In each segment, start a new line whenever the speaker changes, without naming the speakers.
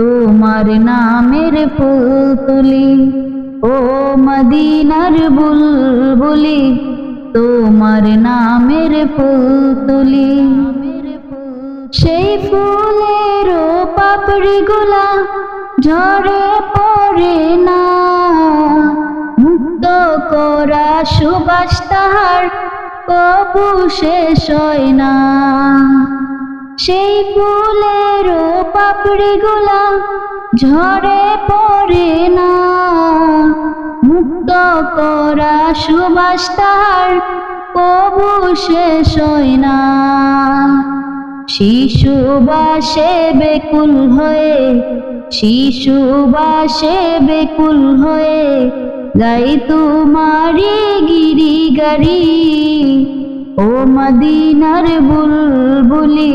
তোমার নামের পুতুলি ও মদিনার বুলবুলি তোমার নামের পুতুলি সেই ফুলের পাপড়ি গুলা ঝরে পড়ে না মুক্ত করা সুবাস তাহার কবু শেষ হয় না সেই ফুলের পাপড়ি গুলা, ঝরে পড়ে না। মুক্ত করা সুবাস তাহার, কবু শেষ না। শিশু বাসে বেকুল হয়ে, শিশু বাসে বেকুল হয়ে গাই তোমারি গিরি গাড়ি ও মদিনার বুলবুলি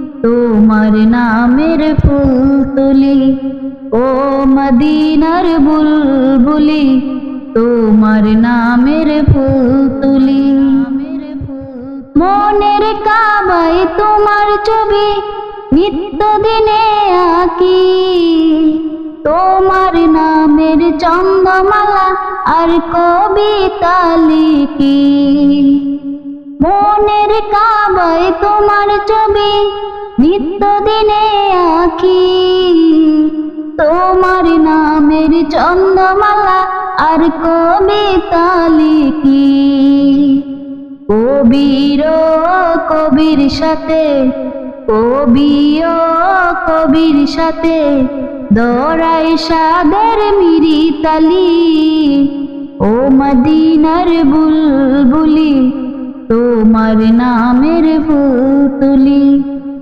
তোমার নামের ফুল তুলি ও মদিনার বুলবুলি, তোমার নামের ফুল তুলি মনের কাবাই তোমার ছবি নিত্য দিনে আঁকি। তোমার নামের চন্দ্রমালা আর কবিতা লিখি। মনের কাবাই তোমার ছবি নিত্য দিনে আঁকি। তোমার নামের চন্দ্রমালা আর কবিতা লিখি। কবির কবির সাথে কবিও কবির সাথে দরাই সাদের মিরি তালি ও মদিনার বুলবুলি, তোমার নামের ফুল তুলি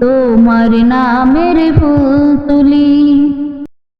তোমার নামের ফুল তুলি।